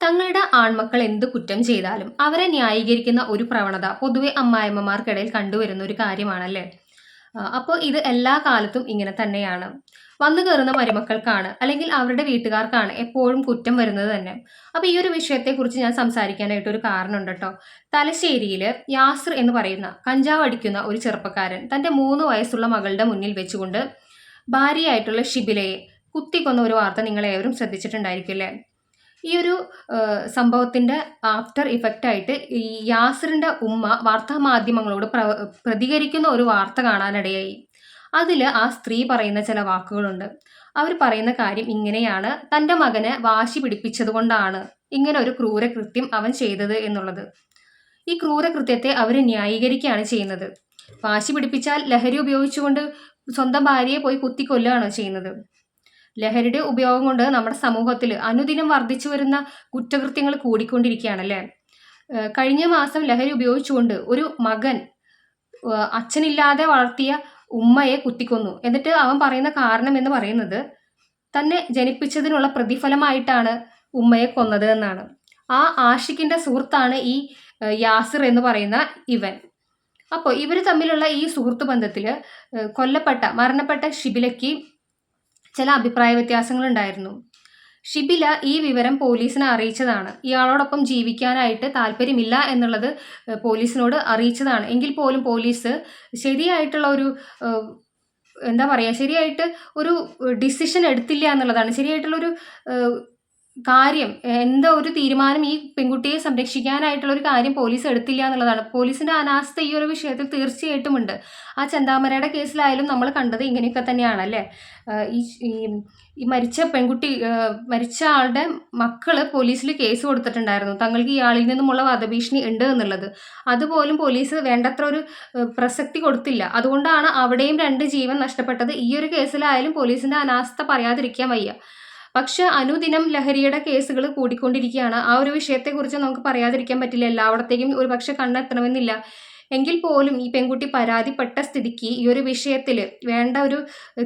തങ്ങളുടെ ആൺമക്കൾ എന്ത് കുറ്റം ചെയ്താലും അവരെ ന്യായീകരിക്കുന്ന ഒരു പ്രവണത പൊതുവെ അമ്മായിമ്മമാർക്കിടയിൽ കണ്ടുവരുന്ന ഒരു കാര്യമാണല്ലേ? അപ്പോൾ ഇത് എല്ലാ കാലത്തും ഇങ്ങനെ തന്നെയാണ്. വന്നു കയറുന്ന മരുമക്കൾക്കാണ് അല്ലെങ്കിൽ അവരുടെ വീട്ടുകാർക്കാണ് എപ്പോഴും കുറ്റം വരുന്നത് തന്നെ. അപ്പോൾ ഈ ഒരു വിഷയത്തെക്കുറിച്ച് ഞാൻ സംസാരിക്കാനായിട്ട് ഒരു കാരണമുണ്ട് കേട്ടോ. തലശ്ശേരിയിൽ യാസർ എന്ന് പറയുന്ന കഞ്ചാവ് അടിക്കുന്ന ഒരു ചെറുപ്പക്കാരൻ തന്റെ മൂന്ന് വയസ്സുള്ള മകളുടെ മുന്നിൽ വെച്ചുകൊണ്ട് ഭാര്യയായിട്ടുള്ള ഷിബിലയെ കുത്തിക്കൊന്ന ഒരു വാർത്ത നിങ്ങൾ ഏവരും ശ്രദ്ധിച്ചിട്ടുണ്ടായിരിക്കും ഈ ഒരു സംഭവത്തിന്റെ ആഫ്റ്റർ ഇഫക്റ്റ് ആയിട്ട് ഈ യാസിറിന്റെ ഉമ്മ വാർത്താ മാധ്യമങ്ങളോട് പ്ര പ്രതികരിക്കുന്ന ഒരു വാർത്ത കാണാനിടയായി. അതിൽ ആ സ്ത്രീ പറയുന്ന ചില വാക്കുകളുണ്ട്. അവർ പറയുന്ന കാര്യം ഇങ്ങനെയാണ്. തന്റെ മകനെ വാശി പിടിപ്പിച്ചതുകൊണ്ടാണ് ഇങ്ങനെ ഒരു ക്രൂരകൃത്യം അവൻ ചെയ്തത് എന്നുള്ളത്. ഈ ക്രൂരകൃത്യത്തെ അവർ ന്യായീകരിക്കുകയാണ് ചെയ്യുന്നത്. വാശി പിടിപ്പിച്ചാൽ ലഹരി ഉപയോഗിച്ചുകൊണ്ട് സ്വന്തം ഭാര്യയെ പോയി കുത്തിക്കൊല്ലുകയാണോ ചെയ്യുന്നത്. ലഹരിയുടെ ഉപയോഗം കൊണ്ട് നമ്മുടെ സമൂഹത്തിൽ അനുദിനം വർദ്ധിച്ചു വരുന്ന കുറ്റകൃത്യങ്ങൾ കൂടിക്കൊണ്ടിരിക്കുകയാണ് അല്ലേ കഴിഞ്ഞ മാസം ലഹരി ഉപയോഗിച്ചുകൊണ്ട് ഒരു മകൻ അച്ഛനില്ലാതെ വളർത്തിയ ഉമ്മയെ കുത്തിക്കൊന്നു. എന്നിട്ട് അവൻ പറയുന്ന കാരണം എന്ന് പറയുന്നത് തന്നെ ജനിപ്പിച്ചതിനുള്ള പ്രതിഫലമായിട്ടാണ് ഉമ്മയെ കൊന്നത് എന്നാണ്. ആ ആഷിക്കിന്റെ സുഹൃത്താണ് ഈ യാസിർ എന്ന് പറയുന്ന ഇവൻ. അപ്പോൾ ഇവർ തമ്മിലുള്ള ഈ സുഹൃത്ത് ബന്ധത്തിൽ കൊല്ലപ്പെട്ട മരണപ്പെട്ട ഷിബിലയ്ക്ക് ചില അഭിപ്രായ വ്യത്യാസങ്ങൾ ഉണ്ടായിരുന്നു ഷിബില ഈ വിവരം പോലീസിനെ അറിയിച്ചതാണ്. ഇയാളോടൊപ്പം ജീവിക്കാനായിട്ട് താല്പര്യമില്ല എന്നുള്ളത് പോലീസിനോട് അറിയിച്ചതാണ്. എങ്കിൽ പോലും പോലീസ് ശരിയായിട്ടുള്ള ഒരു എന്താ പറയുക ശരിയായിട്ട് ഒരു ഡിസിഷൻ എടുത്തില്ല എന്നുള്ളതാണ്. ശരിയായിട്ടുള്ളൊരു കാര്യം എന്താ ഒരു തീരുമാനം ഈ പെൺകുട്ടിയെ സംരക്ഷിക്കാനായിട്ടുള്ള ഒരു കാര്യം പോലീസ് എടുത്തില്ല എന്നുള്ളതാണ്. പോലീസിന്റെ അനാസ്ഥ ഈ ഒരു വിഷയത്തിൽ തീർച്ചയായിട്ടും ഉണ്ട് ആ ചെന്താമരയുടെ കേസിലായാലും നമ്മൾ കണ്ടത് ഇങ്ങനെയൊക്കെ തന്നെയാണ് അല്ലേ? ഈ ഈ മരിച്ച പെൺകുട്ടി മരിച്ച ആളുടെ മക്കൾ പോലീസിൽ കേസ് കൊടുത്തിട്ടുണ്ടായിരുന്നു. തങ്ങൾക്ക് ഇയാളിൽ നിന്നുമുള്ള വധഭീഷണി ഉണ്ട് എന്നുള്ളത്. അതുപോലും പോലീസ് വേണ്ടത്ര ഒരു പ്രസക്തി കൊടുത്തില്ല. അതുകൊണ്ടാണ് അവിടെയും രണ്ട് ജീവൻ നഷ്ടപ്പെട്ടത്. ഈ ഒരു കേസിലായാലും പോലീസിന്റെ അനാസ്ഥ പറയാതിരിക്കാൻ വയ്യ. പക്ഷെ അനുദിനം ലഹരിയുടെ കേസുകൾ കൂടിക്കൊണ്ടിരിക്കുകയാണ്. ആ ഒരു വിഷയത്തെക്കുറിച്ച് നമുക്ക് പറയാതിരിക്കാൻ പറ്റില്ല. എല്ലായിടത്തേക്കും ഒരു പക്ഷെ കണ്ണെത്തണമെന്നില്ല. എങ്കിൽ പോലും ഈ പെൺകുട്ടി പരാതിപ്പെട്ട സ്ഥിതിക്ക് ഈ ഒരു വിഷയത്തിൽ വേണ്ട ഒരു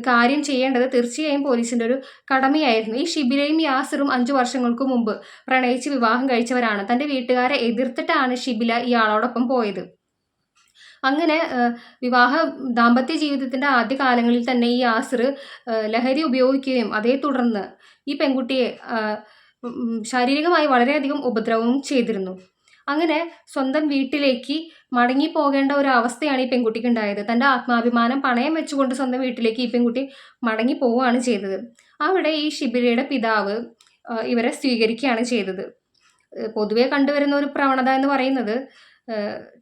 കാര്യം ചെയ്യേണ്ടത് തീർച്ചയായും പോലീസിന്റെ ഒരു കടമയായിരുന്നു. ഈ ഷിബിലയും യാസിറും അഞ്ചു വർഷങ്ങൾക്ക് മുമ്പ് പ്രണയിച്ച് വിവാഹം കഴിച്ചവരാണ്. തന്റെ വീട്ടുകാരെ എതിർത്തിട്ടാണ് ഷിബില ഇയാളോടൊപ്പം പോയത്. അങ്ങനെ വിവാഹ ദാമ്പത്യ ജീവിതത്തിന്റെ ആദ്യ കാലങ്ങളിൽ തന്നെ ഈ ആസിർ ലഹരി ഉപയോഗിക്കുകയും അതേ തുടർന്ന് ഈ പെൺകുട്ടിയെ ശാരീരികമായി വളരെയധികം ഉപദ്രവവും ചെയ്തിരുന്നു. അങ്ങനെ സ്വന്തം വീട്ടിലേക്ക് മടങ്ങി പോകേണ്ട ഒരു അവസ്ഥയാണ് ഈ പെൺകുട്ടിക്ക് ഉണ്ടായത് തന്റെ ആത്മാഭിമാനം പണയം വെച്ചുകൊണ്ട് സ്വന്തം വീട്ടിലേക്ക് ഈ പെൺകുട്ടി മടങ്ങി പോവുകയാണ് ചെയ്തത്. അവിടെ ഈ ഷിബിരയുടെ പിതാവ് ഇവരെ സ്വീകരിക്കുകയാണ് ചെയ്തത്. പൊതുവെ കണ്ടുവരുന്ന ഒരു പ്രവണത എന്ന് പറയുന്നത്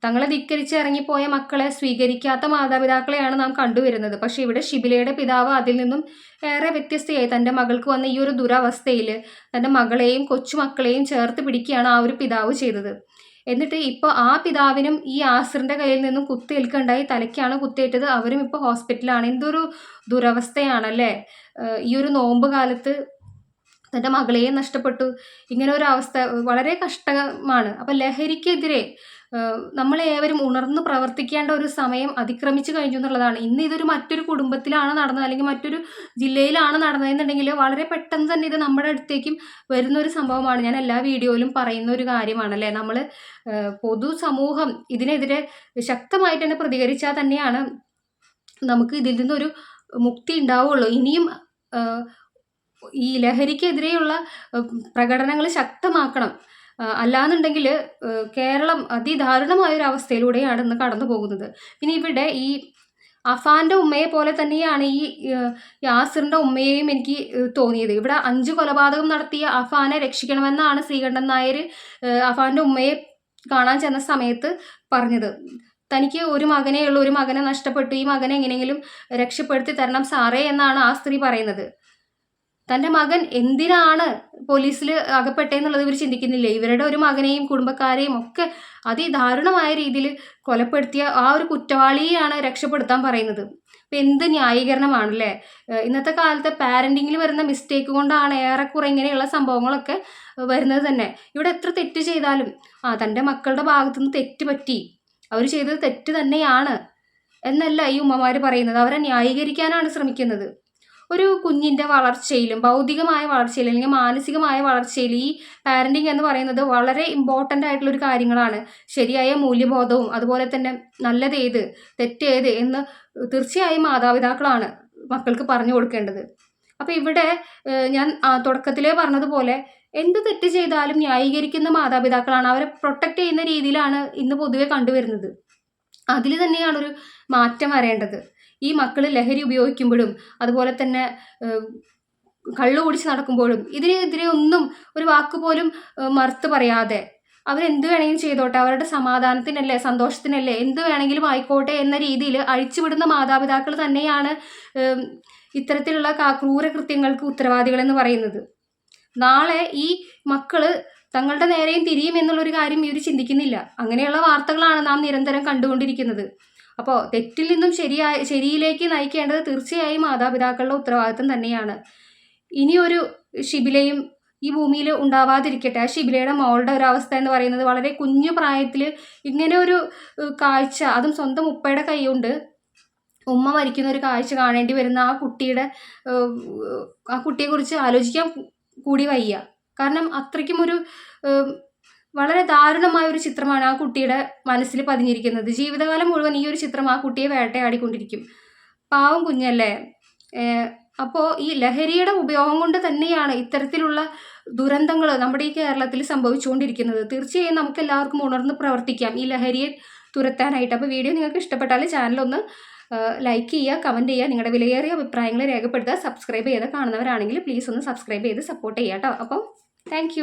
തങ്ങളെ ധിക്കരിച്ച് ഇറങ്ങിപ്പോയ മക്കളെ സ്വീകരിക്കാത്ത മാതാപിതാക്കളെയാണ് നാം കണ്ടുവരുന്നത്. പക്ഷേ ഇവിടെ ഷിബിലയുടെ പിതാവ് അതിൽ നിന്നും ഏറെ വ്യത്യസ്തയായി തന്റെ മകൾക്ക് വന്ന ഈ ഒരു ദുരവസ്ഥയിൽ തന്റെ മകളെയും കൊച്ചുമക്കളെയും ചേർത്ത് പിടിക്കുകയാണ് ആ ഒരു പിതാവ് ചെയ്തത്. എന്നിട്ട് ഇപ്പോൾ ആ പിതാവിനും ഈ ആസിറിന്റെ കയ്യിൽ നിന്നും കുത്തിയേൽക്കുണ്ടായി തലയ്ക്കാണ് കുത്തിയേറ്റത് അവരും ഇപ്പോൾ ഹോസ്പിറ്റലാണ് എന്തൊരു ദുരവസ്ഥയാണല്ലേ? ഈ ഒരു നോമ്പ് കാലത്ത് തന്റെ മകളെയും നഷ്ടപ്പെട്ടു. ഇങ്ങനെ ഒരു അവസ്ഥ വളരെ കഷ്ടമാണ്. അപ്പം ലഹരിക്കെതിരെ നമ്മളേവരും ഉണർന്ന് പ്രവർത്തിക്കേണ്ട ഒരു സമയം അതിക്രമിച്ചു കഴിഞ്ഞു എന്നുള്ളതാണ്. ഇന്ന് ഇതൊരു മറ്റൊരു കുടുംബത്തിലാണ് നടന്നത് അല്ലെങ്കിൽ മറ്റൊരു ജില്ലയിലാണ് നടന്നതെന്നുണ്ടെങ്കിൽ വളരെ പെട്ടെന്ന് തന്നെ ഇത് നമ്മുടെ അടുത്തേക്കും വരുന്ന ഒരു സംഭവമാണ്. ഞാൻ എല്ലാ വീഡിയോയിലും പറയുന്ന ഒരു കാര്യമാണ് അല്ലേ? നമ്മൾ പൊതുസമൂഹം ഇതിനെതിരെ ശക്തമായിട്ട് തന്നെ പ്രതികരിച്ചാൽ തന്നെയാണ് നമുക്ക് ഇതിൽ നിന്നൊരു മുക്തി ഉണ്ടാവുള്ളൂ ഇനിയും ഈ ലഹരിക്കെതിരെയുള്ള പ്രകടനങ്ങൾ ശക്തമാക്കണം. അല്ലാന്നുണ്ടെങ്കിൽ കേരളം അതിദാരുണമായ ഒരു അവസ്ഥയിലൂടെയാണ് ഇന്ന് കടന്നു പോകുന്നത് പിന്നെ ഇവിടെ ഈ അഫാന്റെ ഉമ്മയെ പോലെ തന്നെയാണ് ഈ യാസിറിന്റെ ഉമ്മയെയും എനിക്ക് തോന്നിയത്. ഇവിടെ അഞ്ച് കൊലപാതകം നടത്തിയ അഫാനെ രക്ഷിക്കണമെന്നാണ് ശ്രീകണ്ഠൻ നായർ അഫാന്റെ ഉമ്മയെ കാണാൻ ചെന്ന സമയത്ത് പറഞ്ഞത്. തനിക്ക് ഒരു മകനേ ഉള്ളൂ ഒരു മകനെ നഷ്ടപ്പെട്ടു ഈ മകനെ എങ്ങനെയെങ്കിലും രക്ഷപ്പെടുത്തി തരണം സാറേ എന്നാണ് ആ സ്ത്രീ പറയുന്നത്. തന്റെ മകൻ എന്തിനാണ് പോലീസിൽ അകപ്പെട്ടെന്നുള്ളത് ഇവർ ചിന്തിക്കുന്നില്ല? ഇവരുടെ ഒരു മകനെയും കുടുംബക്കാരെയും ഒക്കെ അതിദാരുണമായ രീതിയിൽ കൊലപ്പെടുത്തിയ ആ ഒരു കുറ്റവാളിയെയാണ് രക്ഷപ്പെടുത്താൻ പറയുന്നത്. ഇപ്പം എന്ത് ന്യായീകരണമാണല്ലേ? ഇന്നത്തെ കാലത്തെ പാരന്റിങ്ങിൽ വരുന്ന മിസ്റ്റേക്ക് കൊണ്ടാണ് ഏറെക്കുറെ ഇങ്ങനെയുള്ള സംഭവങ്ങളൊക്കെ വരുന്നത് തന്നെ. ഇവിടെ എത്ര തെറ്റ് ചെയ്താലും ആ തന്റെ മക്കളുടെ ഭാഗത്തുനിന്ന് തെറ്റ് പറ്റി. അവർ ചെയ്തത് തെറ്റ് തന്നെയാണ് എന്നല്ല ഈ ഉമ്മമാർ പറയുന്നത്. അവരെ ന്യായീകരിക്കാനാണ് ശ്രമിക്കുന്നത്. ഒരു കുഞ്ഞിന്റെ വളർച്ചയിലും ഭൗതികമായ വളർച്ചയിൽ അല്ലെങ്കിൽ മാനസികമായ വളർച്ചയിൽ ഈ പാരന്റിങ് എന്ന് പറയുന്നത് വളരെ ഇമ്പോർട്ടന്റ് ആയിട്ടുള്ള ഒരു കാര്യങ്ങളാണ്. ശരിയായ മൂല്യബോധവും അതുപോലെ തന്നെ നല്ലത് ഏത് തെറ്റേത് എന്ന് തീർച്ചയായും മാതാപിതാക്കളാണ് മക്കൾക്ക് പറഞ്ഞു കൊടുക്കേണ്ടത്. അപ്പോൾ ഇവിടെ ഞാൻ തുടക്കത്തിലേ പറഞ്ഞതുപോലെ എന്ത് തെറ്റ് ചെയ്താലും ന്യായീകരിക്കുന്ന മാതാപിതാക്കളാണ്. അവരെ പ്രൊട്ടക്റ്റ് ചെയ്യുന്ന രീതിയിലാണ് ഇന്ന് പൊതുവെ കണ്ടുവരുന്നത്. അതിൽ തന്നെയാണ് ഒരു മാറ്റം വരേണ്ടത്. ഈ മക്കൾ ലഹരി ഉപയോഗിക്കുമ്പോഴും അതുപോലെ തന്നെ കള്ളു കുടിച്ച് നടക്കുമ്പോഴും ഇതിനെതിരെ ഒന്നും ഒരു വാക്ക് പോലും മറുത്ത് പറയാതെ അവരെന്ത് വേണമെങ്കിലും ചെയ്തോട്ടെ അവരുടെ സമാധാനത്തിനല്ലേ സന്തോഷത്തിനല്ലേ എന്ത് വേണമെങ്കിലും ആയിക്കോട്ടെ എന്ന രീതിയിൽ അഴിച്ചുവിടുന്ന മാതാപിതാക്കൾ തന്നെയാണ് ഇത്തരത്തിലുള്ള ക്രൂരകൃത്യങ്ങൾക്ക് ഉത്തരവാദികളെന്ന് പറയുന്നത്. നാളെ ഈ മക്കൾ തങ്ങളുടെ നേരെയും തിരിയും എന്നുള്ളൊരു കാര്യം ഇവർ ചിന്തിക്കുന്നില്ല. അങ്ങനെയുള്ള വാർത്തകളാണ് നാം നിരന്തരം കണ്ടുകൊണ്ടിരിക്കുന്നത്. അപ്പോൾ തെറ്റിൽ നിന്നും ശരിയായ ശരിയിലേക്ക് നയിക്കേണ്ടത് തീർച്ചയായും മാതാപിതാക്കളുടെ ഉത്തരവാദിത്തം തന്നെയാണ്. ഇനി ഒരു ഷിബിലയും ഈ ഭൂമിയിൽ ഉണ്ടാവാതിരിക്കട്ടെ. ആ ശിബിലയുടെ മോളുടെ ഒരു അവസ്ഥ എന്ന് പറയുന്നത് വളരെ കുഞ്ഞു പ്രായത്തിൽ ഇങ്ങനെ ഒരു കാഴ്ച അതും സ്വന്തം ഉപ്പയുടെ കൈയുണ്ട്. ഉമ്മ മരിക്കുന്ന ഒരു കാഴ്ച കാണേണ്ടി വരുന്ന ആ കുട്ടിയുടെ ആ കുട്ടിയെക്കുറിച്ച് ആലോചിക്കാൻ കൂടി വയ്യ. കാരണം അത്രയ്ക്കും ഒരു വളരെ ദാരുണമായ ഒരു ചിത്രമാണ് ആ കുട്ടിയുടെ മനസ്സിൽ പതിഞ്ഞിരിക്കുന്നത്. ജീവിതകാലം മുഴുവൻ ഈ ഒരു ചിത്രം ആ കുട്ടിയെ വേട്ടയാടിക്കൊണ്ടിരിക്കും. പാവം കുഞ്ഞല്ലേ? അപ്പോൾ ഈ ലഹരിയുടെ ഉപയോഗം കൊണ്ട് തന്നെയാണ് ഇത്തരത്തിലുള്ള ദുരന്തങ്ങൾ നമ്മുടെ ഈ കേരളത്തിൽ സംഭവിച്ചുകൊണ്ടിരിക്കുന്നത്. തീർച്ചയായും നമുക്ക് എല്ലാവർക്കും ഉണർന്ന് പ്രവർത്തിക്കാം ഈ ലഹരിയെ തുരത്താനായിട്ട്. അപ്പോൾ വീഡിയോ നിങ്ങൾക്ക് ഇഷ്ടപ്പെട്ടാൽ ചാനലൊന്ന് ലൈക്ക് ചെയ്യുക കമന്റ് ചെയ്യുക നിങ്ങളുടെ വിലയേറിയ അഭിപ്രായങ്ങൾ രേഖപ്പെടുത്തുക സബ്സ്ക്രൈബ് ചെയ്ത് കാണുന്നവരാണെങ്കിൽ പ്ലീസ് ഒന്ന് സബ്സ്ക്രൈബ് ചെയ്ത് സപ്പോർട്ട് ചെയ്യാം കേട്ടോ. അപ്പം താങ്ക്